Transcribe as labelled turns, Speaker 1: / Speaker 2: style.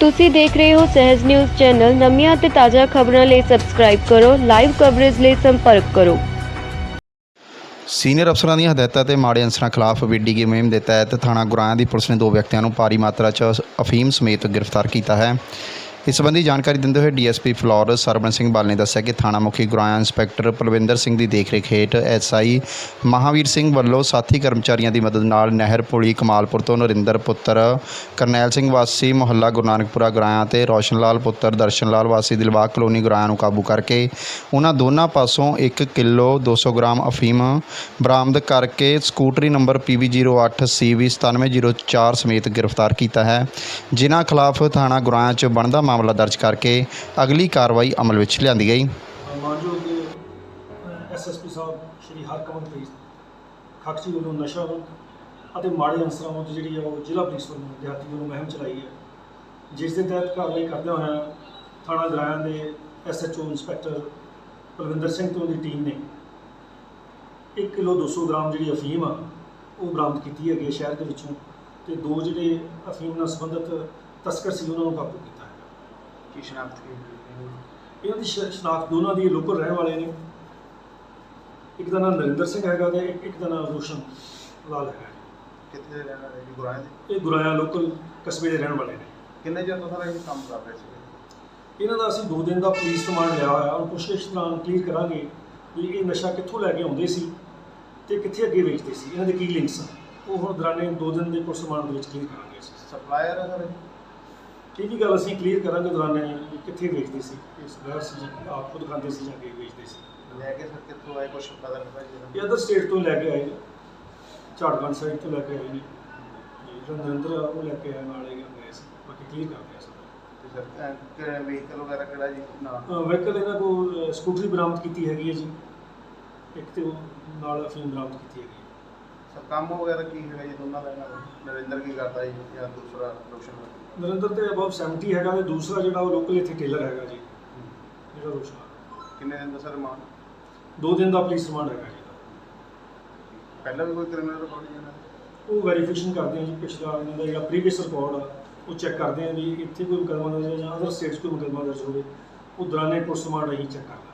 Speaker 1: ਤੁਸੀਂ ਦੇਖ ਰਹੇ ਹੋ ਸਹਿਜ ਨਿਊਜ਼ ਚੈਨਲ। ਨਵੀਆਂ ਅਤੇ ਤਾਜ਼ਾ ਖਬਰਾਂ ਲਈ ਸਬਸਕ੍ਰਾਈਬ ਕਰੋ ਲਾਈਵ ਕਵਰੇਜ ਲਈ ਸੰਪਰਕ ਕਰੋ।
Speaker 2: ਸੀਨੀਅਰ ਅਫਸਰਾਂ ਦੀਆਂ ਹਦਾਇਤਾਂ ਤੇ ਮਾੜੇ ਅਨਸਰਾਂ ਖਿਲਾਫ ਵਿੱਢੀ ਗਈ ਮੁਹਿੰਮ ਦੇ ਤਹਿਤ ਥਾਣਾ ਗੁਰਾਇਆ ਦੀ ਪੁਲਿਸ ਨੇ ਦੋ ਵਿਅਕਤੀਆਂ ਨੂੰ ਭਾਰੀ ਮਾਤਰਾ 'ਚ ਅਫੀਮ ਸਮੇਤ ਗ੍ਰਿਫਤਾਰ ਕੀਤਾ ਹੈ। ਇਸ ਸੰਬੰਧੀ ਜਾਣਕਾਰੀ ਦਿੰਦੇ ਹੋਏ ਡੀਐਸਪੀ ਫਲੋਰ ਸਰਵਣ ਸਿੰਘ ਬਾਲ ਨੇ ਦੱਸਿਆ ਕਿ ਥਾਣਾ ਮੁਖੀ ਗੁਰਾਇਆ ਇੰਸਪੈਕਟਰ ਪਲਵਿੰਦਰ ਸਿੰਘ ਦੀ ਦੇਖਰੇਖ ਹੇਠ ਐਸਆਈ ਮਹਾਵੀਰ ਸਿੰਘ ਵੱਲੋਂ ਸਾਥੀ ਕਰਮਚਾਰੀਆਂ ਦੀ ਮਦਦ ਨਾਲ ਨਹਿਰ ਪੁਲੀ ਕਮਾਲਪੁਰ ਤੋਂ ਨਰਿੰਦਰ ਪੁੱਤਰ, ਕਰਨੈਲ ਸਿੰਘ ਵਾਸੀ, ਮੁਹੱਲਾ ਗੁਰੂ ਨਾਨਕਪੁਰਾ ਗੁਰਾਇਆ ਤੇ ਰੋਸ਼ਨ ਲਾਲ ਪੁੱਤਰ ਦਰਸ਼ਨ ਲਾਲ ਵਾਸੀ, ਦਿਲਬਾਗ ਕਲੋਨੀ ਗੁਰਾਇਆ ਨੂੰ ਕਾਬੂ ਕਰਕੇ ਉਹਨਾਂ ਦੋਨਾਂ ਪਾਸੋਂ 1 ਕਿਲੋ 200 ਗ੍ਰਾਮ ਅਫੀਮ ਬਰਾਮਦ ਕਰਕੇ ਸਕੂਟਰੀ ਨੰਬਰ PB08CV 9704 ਸਮੇਤ ਗ੍ਰਿਫਤਾਰ ਕੀਤਾ ਹੈ। ਜਿਨ੍ਹਾਂ ਖਿਲਾਫ ਥਾਣਾ ਗੁਰਾਇਆ 'ਚ ਬਣਦਾ ਮਾਮਲਾ ਦਰਜ ਕਰਕੇ ਅਗਲੀ ਕਾਰਵਾਈ ਅਮਲ ਵਿੱਚ ਲਿਆਂਦੀ ਗਈ।
Speaker 3: ਮਾਨਯੋਗ ਐਸਐਸਪੀ ਸਾਹਿਬ ਸ਼੍ਰੀ ਹਰਕਮਲ ਪ੍ਰੀਤ ਖਕਸੀ ਵੱਲੋਂ ਨਸ਼ਾ ਅਤੇ ਮਾੜੇ ਅਨਸਰਾਂ ਵਿਰੁੱਧ ਜਿਹੜੀ ਆ ਉਹ ਜ਼ਿਲ੍ਹਾ ਪੁਲਿਸ ਵੱਲੋਂ ਦਿਹਾਤੀ ਵੱਲੋਂ ਮੁਹਿੰਮ ਚਲਾਈ ਹੈ। ਜਿਸ ਦੇ ਤਹਿਤ ਕਾਰਵਾਈ ਕਰਦਿਆਂ ਹੋਇਆ ਥਾਣਾ ਦਰਾਇਆਂ ਦੇ ਐਸਐਚਓ ਇੰਸਪੈਕਟਰ ਕੁਲਵਿੰਦਰ ਸਿੰਘ ਤੋਂ ਦੀ ਟੀਮ ਨੇ 1 ਕਿਲੋ 200 ਗ੍ਰਾਮ ਜਿਹੜੀ ਅਫੀਮ ਆ, ਉਹ ਬਰਾਮਦ ਕੀਤੀ ਹੈਗੀ ਸ਼ਹਿਰ ਦੇ ਵਿੱਚੋਂ ਤੇ ਦੋ ਜਿਹੜੇ ਅਫੀਮ ਨਾਲ ਸੰਬੰਧਿਤ ਤਸਕਰ ਸੀ, ਉਹਨਾਂ ਨੂੰ ਕਾਬੂ ਕੀਤਾ
Speaker 4: ਕੀ ਸ਼ਨਾਖਤ ਕੀ
Speaker 3: ਇਹਨਾਂ ਦੀ ਸ਼ਨਾਖਤ ਦੋਨਾਂ ਦੀ ਲੋਕਲ ਰਹਿਣ ਵਾਲੇ ਨੇ। ਇੱਕ ਦਾ ਨਾਮ ਨਰਿੰਦਰ ਸਿੰਘ ਹੈਗਾ ਤੇ ਇੱਕ- ਦਾ ਨਾਮ ਰੋਸ਼ਨ ਲਾਲ ਹੈਗਾ।
Speaker 4: ਕਿੱਥੇ ਦੇ ਰਹਿਣ ਵਾਲੇ ਜੀ ਗੁਰਾਇਆ ਦੇ?
Speaker 3: ਇਹ ਗੁਰਾਇਆ ਲੋਕਲ ਕਸਬੇ ਦੇ ਰਹਿਣ ਵਾਲੇ ਨੇ।
Speaker 4: ਕਿੰਨੇ ਚਿਰ ਤੋਂ ਸਾਰਾ ਇਹ ਕੰਮ ਕਰ ਰਹੇ ਸੀ
Speaker 3: ਇਹਨਾਂ ਦਾ ਅਸੀਂ 2 ਦਿਨ ਦਾ ਪੁਲਿਸ ਰਿਮਾਂਡ ਲਿਆ ਹੋਇਆ। ਉਹ ਪੁੱਛਗਿੱਛ ਦੌਰਾਨ ਕਲੀਅਰ ਕਰਾਂਗੇ ਵੀ ਇਹ ਨਸ਼ਾ ਕਿੱਥੋਂ ਲੈ ਕੇ ਆਉਂਦੇ ਸੀ ਤੇ ਕਿੱਥੇ ਅੱਗੇ ਵੇਚਦੇ ਸੀ। ਇਹਨਾਂ ਦੇ ਕੀ ਲਿੰਕਸ ਆ? ਉਹ ਹੁਣ ਦੌਰਾਨੇ 2 ਦਿਨ ਦੇ ਪੁਲਿਸ ਰਿਮਾਂਡ ਦੇ ਵਿੱਚ ਕਲੀਅਰ ਕਰਾਂਗੇ
Speaker 4: ਸਪਲਾਇਰ ਹੈ ਸਰ
Speaker 3: ਇਹ ਵੀ ਗੱਲ ਅਸੀਂ ਕਲੀਅਰ ਕਰਾਂਗੇ ਦੌਰਾਨੇ ਕਿੱਥੇ ਵੇਚਦੇ ਸੀ? ਇਸ ਵੈਰ ਸੀ ਜਾਂ ਆਪ ਖੁਦ ਖਾਂਦੇ ਸੀ ਜਾਂ ਅੱਗੇ ਵੇਚਦੇ ਸੀ?
Speaker 4: ਲੈ ਕੇ ਸਰ ਕਿੱਥੋਂ ਆਏ? ਕੁਝ ਪਤਾ ਨਹੀਂ ਭਾਈ
Speaker 3: ਇਹ ਅਦਰ ਸਟੇਟ ਤੋਂ ਲੈ ਕੇ ਆਏ ਨੇ। ਝਾੜਖੰਡ ਸਾਈਡ ਤੋਂ ਲੈ ਕੇ ਆਏ ਨੇ। ਆ ਉਹ ਲੈ ਕੇ ਆਏ ਨਾਲ ਗਏ ਸੀ। ਬਾਕੀ ਕਲੀਅਰ ਕਰਦੇ ਆ ਸਰ
Speaker 4: ਤੇ ਸਰ ਕਿਹੜਾ ਵਹੀਕਲ ਵਗੈਰਾ ਕਿਹੜਾ ਜੀ? ਨਾ।
Speaker 3: ਵਹੀਕਲ ਇਹਨਾਂ ਕੋਲ ਸਕੂਟਰੀ ਬਰਾਮਦ ਕੀਤੀ ਹੈਗੀ ਹੈ ਜੀ। ਇੱਕ ਤੇ ਉਹ ਨਾਲ ਅਫੀਮ ਬਰਾਮਦ ਕੀਤੀ ਹੈਗੀ ਹੈ।
Speaker 4: ਸਰ ਕੰਮ ਵਗੈਰਾ ਕੀ ਹੈਗਾ ਜੀ ਦੋਨਾਂ ਦਾ ਇਹਨਾਂ ਦਾ? ਨਰਿੰਦਰ ਕੀ ਕਰਦਾ ਜੀ ਜਾਂ ਦੂਸਰਾ ਰੋਸ਼ਨ
Speaker 3: ਨਰਿੰਦਰ ਤੇ ਅਬਵ 70 ਹੈਗਾ ਤੇ ਦੂਸਰਾ ਜਿਹੜਾ ਉਹ ਲੋਕਲ ਇੱਥੇ ਟੇਲਰ ਹੈਗਾ ਜੀ। ਜਿਹੜਾ ਰੋਸ਼ਨ।
Speaker 4: ਕਿੰਨੇ ਦਿਨ ਦਾ ਸਰ ਮਾਨ
Speaker 3: ਦੋ ਦਿਨ ਦਾ ਪੁਲਿਸ ਰਿਮਾਂਡ ਹੈਗਾ ਜੀ।
Speaker 4: ਪਹਿਲਾਂ ਵੀ ਕੋਈ ਕ੍ਰਿਮੀਨਲ ਰਿਕਾਰਡ ਦਾ?
Speaker 3: ਉਹ ਵੈਰੀਫਿਕੇਸ਼ਨ ਕਰਦੇ ਆ ਜੀ ਪਿਛਲਾ ਇਹਨਾਂ ਦਾ ਜਿਹੜਾ ਪ੍ਰੀਵੀਅਸ ਰਿਕਾਰਡ ਆ ਉਹ ਚੈੱਕ ਕਰਦੇ ਆ ਵੀ ਇੱਥੇ ਕੋਈ ਮੁਕੱਦਮਾ ਦਰਜ ਜਾਂ ਅਦਰ ਸਟੇਟਸ ਕੋਈ ਮੁਕੱਦਮਾ ਦਰਜ ਹੋਵੇ। ਉਹ ਦੌਰਾਨੇ ਪੁਲਿਸ ਰਿਮਾਂਡ ਅਸੀਂ ਚੈੱਕ ਕਰਦੇ